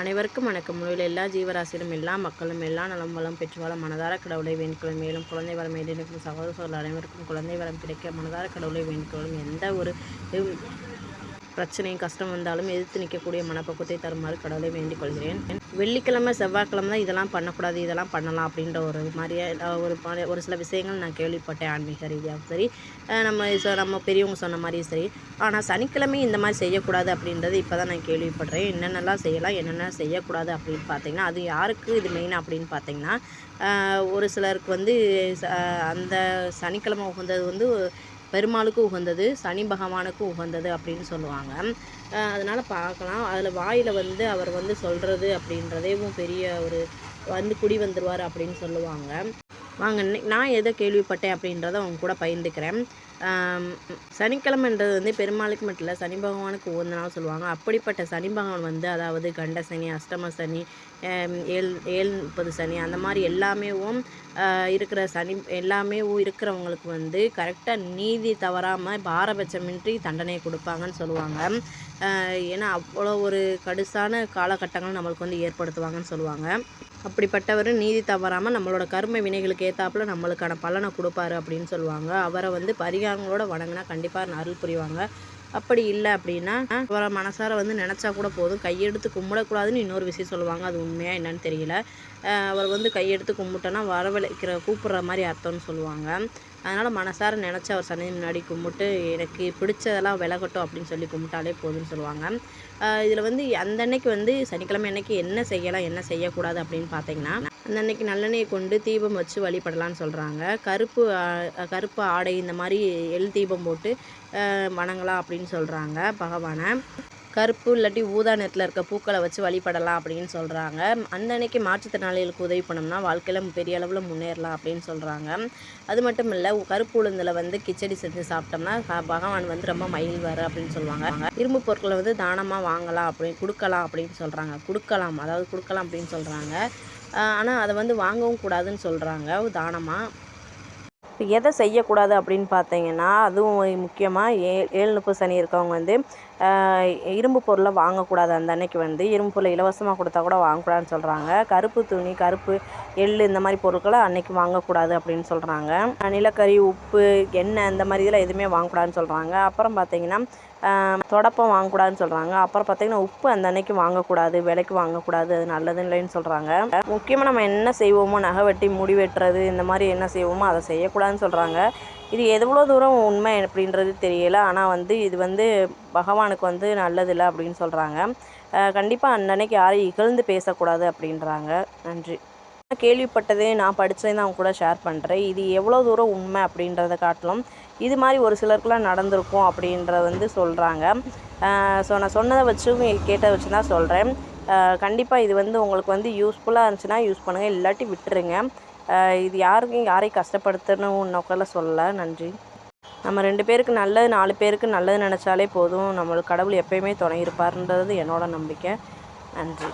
அனைவருக்கும் வணக்கம். முழுவில் எல்லா ஜீவராசியிலும் எல்லா மக்களும் எல்லா நலம் வளம் பெற்று மனதார கடவுளை வேண்டிக்கொள்ளும் மேலும் குழந்தை வரம் வேண்டியிருக்கும் சகோதர சகோதரர் அனைவருக்கும் குழந்தை வரம் கிடைக்க மனதார கடவுளை வேண்டிக்கொள்ளும் எந்த ஒரு பிரச்சனையும் கஷ்டம் வந்தாலும் எதிர்த்து நிற்கக்கூடிய மனப்பக்குவத்தை தருமாறு கடவுளை வேண்டிக் கொள்கிறேன். வெள்ளிக்கிழமை செவ்வாய்க்கிழமை தான் இதெல்லாம் பண்ணக்கூடாது இதெல்லாம் பண்ணலாம் அப்படின்ற ஒரு மாதிரியே ஒரு மாதிரி- ஒரு சில விஷயங்கள் நான் கேள்விப்பட்டேன் ஆன்மீக ரீதியாகவும் சரி. நம்ம சொ- நம்ம பெரியவங்க சொன்ன மாதிரியும் சரி. ஆனால் சனிக்கிழமை இந்த மாதிரி செய்யக்கூடாது அப்படின்றது இப்போ தான் நான் கேள்விப்படுறேன். என்னென்னலாம் செய்யலாம் என்னென்ன செய்யக்கூடாது அப்படின்னு பார்த்தீங்கன்னா அது யாருக்கு இது மெயின் அப்படின்னு பார்த்தீங்கன்னா ஒரு சிலருக்கு வந்து ச- அந்த சனிக்கிழமை உகந்தது வந்து பெருமாளுக்கு உகந்தது சனி பகவானுக்கு உகந்தது அப்படின்னு சொல்லுவாங்க. அதனால் பார்க்கலாம். அதில் வாயில் வந்து அவர் வந்து சொல்கிறது அப்படின்றதேவும் பெரிய ஒரு வந்து குடி வந்துடுவார் அப்படின்னு சொல்லுவாங்க. வாங்க நான் எதை கேள்விப்பட்டேன் அப்படின்றத அவங்க கூட பகிர்ந்துக்கிறேன். சனிக்கிழமைன்றது வந்து பெருமாளுக்கு மட்டும் இல்லை சனி பகவானுக்கு உகந்த நாள் சொல்லுவாங்க. அப்படிப்பட்ட சனி பகவான் வந்து அதாவது கண்ட சனி அஷ்டம சனி ஆம், ஏழ் ஏழு முப்பது சனி அந்த மாதிரி எல்லாமேவும் இருக்கிற சனி எல்லாமே இருக்கிறவங்களுக்கு வந்து கரெக்டாக நீதி தவறாமல் பாரபட்சமின்றி தண்டனையை கொடுப்பாங்கன்னு சொல்லுவாங்க. ஏன்னா அவ்வளோ ஒரு கடுசான காலகட்டங்கள் நம்மளுக்கு வந்து ஏற்படுத்துவாங்கன்னு சொல்லுவாங்க. அப்படிப்பட்டவர் நீதி தவறாமல் நம்மளோட கர்ம வினைகளுக்கு ஏற்றாப்புல நம்மளுக்கான பலனை கொடுப்பாரு அப்படின்னு சொல்லுவாங்க. அவரை வந்து பரிகாரங்களோட வணங்கினா கண்டிப்பாக அருள் புரிவாங்க. அப்படி இல்லை அப்படின்னா அவரை மனசார வந்து நினச்சா கூட போதும். கையெடுத்து கும்பிடக்கூடாதுன்னு இன்னொரு விஷயம் சொல்லுவாங்க. அது உண்மையாக என்னன்னு தெரியல. அவர் வந்து கையெடுத்து கும்பிட்டோன்னா வரவழைக்கிற கூப்பிட்ற மாதிரி அர்த்தம்னு சொல்லுவாங்க. அதனால் மனசார நினச்சி அவர் சன்னதி முன்னாடி கும்பிட்டு எனக்கு பிடிச்சதெல்லாம் விலகட்டும் அப்படின்னு சொல்லி கும்பிட்டாலே போதும்னு சொல்லுவாங்க. இதில் வந்து அந்த அன்னைக்கு வந்து சனிக்கிழமை அன்னைக்கு என்ன செய்யலாம் என்ன செய்யக்கூடாது அப்படின்னு பார்த்தீங்கன்னா அந்த அன்னைக்கு நல்லெண்ணெயை கொண்டு தீபம் வச்சு வழிபடலான்னு சொல்கிறாங்க கருப்பு கருப்பு ஆடை இந்த மாதிரி எள் தீபம் போட்டு வணங்கலாம் அப்படின்னு சொல்கிறாங்க பகவானை. கருப்பு இல்லாட்டி ஊதா நிறத்தில் இருக்க பூக்களை வச்சு வழிபடலாம் அப்படின்னு சொல்கிறாங்க அந்த அன்னைக்கு மாற்றுத்திறனாளிகளுக்கு உதவி பண்ணோம்னா வாழ்க்கையில் பெரிய அளவில் முன்னேறலாம் அப்படின்னு சொல்கிறாங்க அது மட்டும் இல்லை கருப்பு உளுந்தில் வந்து கிச்சடி செஞ்சு சாப்பிட்டோம்னா பகவான் வந்து ரொம்ப மகிழ்வார் அப்படின்னு சொல்லுவாங்க. இரும்பு பொருட்களை வந்து தானமாக வாங்கலாம் அப்படின்னு கொடுக்கலாம் அப்படின்னு சொல்கிறாங்க கொடுக்கலாம் அதாவது கொடுக்கலாம் அப்படின்னு சொல்கிறாங்க ஆனால் அதை வந்து வாங்கவும் கூடாதுன்னு சொல்கிறாங்க தானமாக இப்போ எதை செய்யக்கூடாது அப்படின்னு பார்த்தீங்கன்னா அதுவும் முக்கியமாக ஏ ஏழு சனி இருக்கவங்க வந்து இரும்பு பொருளை வாங்கக்கூடாது அந்த அன்னைக்கு வந்து. இரும்பு பொருளை இலவசமாக கொடுத்தா கூட வாங்கக்கூடாதுன்னு சொல்கிறாங்க கருப்பு துணி கருப்பு எள் இந்த மாதிரி பொருட்களை அன்னைக்கு வாங்கக்கூடாது அப்படின்னு சொல்கிறாங்க நிலக்கரி உப்பு எண்ணெய் இந்த மாதிரி இதெல்லாம் எதுவுமே வாங்கக்கூடாதுன்னு சொல்கிறாங்க அப்புறம் பார்த்தீங்கன்னா தொடப்பம் வாங்கக்கூடாதுன்னு சொல்கிறாங்க அப்புறம் பார்த்தீங்கன்னா உப்பு அந்த அன்னைக்கு வாங்கக்கூடாது விலைக்கு வாங்கக்கூடாது அது நல்லது இல்லைன்னு சொல்கிறாங்க முக்கியமாக நம்ம என்ன செய்வோமோ நகை வெட்டி முடி வெட்டுறது இந்த மாதிரி என்ன செய்வோமோ அதை செய்யக்கூடாதுன்னு சொல்கிறாங்க இது எவ்வளோ தூரம் உண்மை அப்படின்றது தெரியல. ஆனால் வந்து இது வந்து பகவானுக்கு வந்து நல்லதில்லை அப்படின்னு சொல்கிறாங்க கண்டிப்பாக அன்னன்னைக்கு யாரையும் இகழ்ந்து பேசக்கூடாது அப்படின்றாங்க. நன்றி. கேள்விப்பட்டதே நான் படித்ததே நான் கூட ஷேர் பண்ணுறேன் இது எவ்வளோ தூரம் உண்மை அப்படின்றத காட்டிலும் இது மாதிரி ஒரு சிலருக்குலாம் நடந்திருக்கும் அப்படின்றத வந்து சொல்கிறாங்க ஸோ நான் சொன்னதை வச்சும் கேட்டதை வச்சு தான் சொல்கிறேன் கண்டிப்பாக இது வந்து உங்களுக்கு வந்து யூஸ்ஃபுல்லாக இருந்துச்சுன்னா யூஸ் பண்ணுங்கள் இல்லாட்டி விட்டுருங்க. இது யாருக்கும் யாரையும் கஷ்டப்படுத்தணும் நோக்கில் சொல்லலை. நன்றி. நம்ம ரெண்டு பேருக்கு நல்லது நாலு பேருக்கு நல்லது நினச்சாலே போதும். நம்மளுக்கு கடவுள் எப்பயுமே துணை இருப்பார்ன்றது என்னோட நம்பிக்கை. நன்றி.